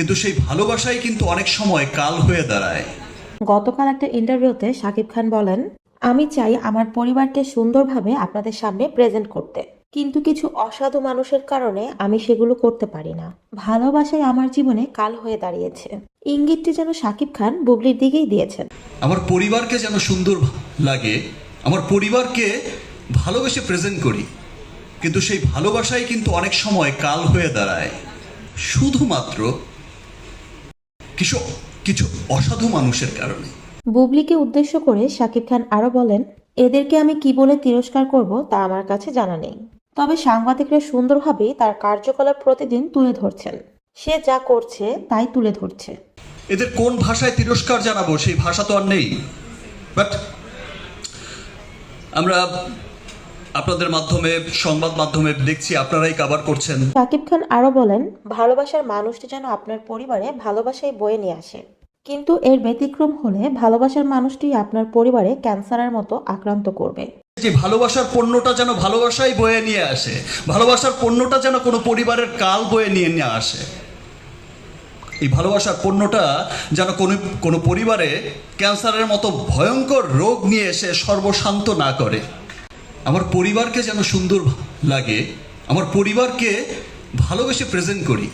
কিন্তু সেই ভালোবাসাই কিন্তু অনেক সময় কাল হয়ে দাঁড়ায়। গতকাল একটা ইন্টারভিউতে শাকিব খান বলেন আমি চাই আমার পরিবারকে সুন্দরভাবে আপনাদের সামনে প্রেজেন্ট করতে। কিন্তু কিছু অসাধু মানুষের কারণে আমি সেগুলো করতে পারি না। ভালোবাসাই আমার জীবনে কাল হয়ে দাঁড়িয়েছে। ইঙ্গিতটি যেন শাকিব খান বুবলির দিকেই দিয়েছেন। আমার পরিবারকে যেন সুন্দর লাগে আমার পরিবারকে ভালোবেসে প্রেজেন্ট করি কিন্তু সেই ভালোবাসাই কিন্তু অনেক সময় কাল হয়ে দাঁড়ায়। শুধুমাত্র কিছু কিছু অসাধু মানুষের কারণে। বুবলিকে উদ্দেশ্য করে শাকিব খান আরও বলেন এদেরকে আমি কি বলে তিরস্কার করব তা আমার কাছে জানা নেই। তবে সাংবাদিকরা সুন্দরভাবে তার কার্যকলাপ প্রতিদিন তুলে ধরছেন। সে যা করছে তাই তুলে ধরছে। এদের কোন ভাষায় তিরস্কার জানাব সেই ভাষা তো আর নেই। বাট আমরা আপনাদের মাধ্যমে সংবাদ মাধ্যমে দেখছি আপনারাই কাভার করছেন। সাকিব খান আরও বলেন ভালোবাসার মানুষটি যেন আপনার পরিবারে ভালোবাসায় বয়ে নিয়ে আসে। কিন্তু এর ব্যতিক্রম হলে ভালোবাসার মানুষটি আপনার পরিবারে ক্যান্সারের মতো আক্রান্ত করবে। যে ভালোবাসার পণ্যটা যেন ভালোবাসাই বয়ে নিয়ে আসে ভালোবাসার পণ্যটা যেন কোনো পরিবারের কাল বয়ে নিয়ে নিয়ে আসে। এই ভালোবাসার পণ্যটা যেন কোনো কোনো পরিবারে ক্যান্সারের মতো ভয়ঙ্কর রোগ নিয়ে এসে সর্বশান্ত না করে। আমার পরিবারকে যেন সুন্দর লাগে আমার পরিবারকে ভালোবেসে প্রেজেন্ট করি।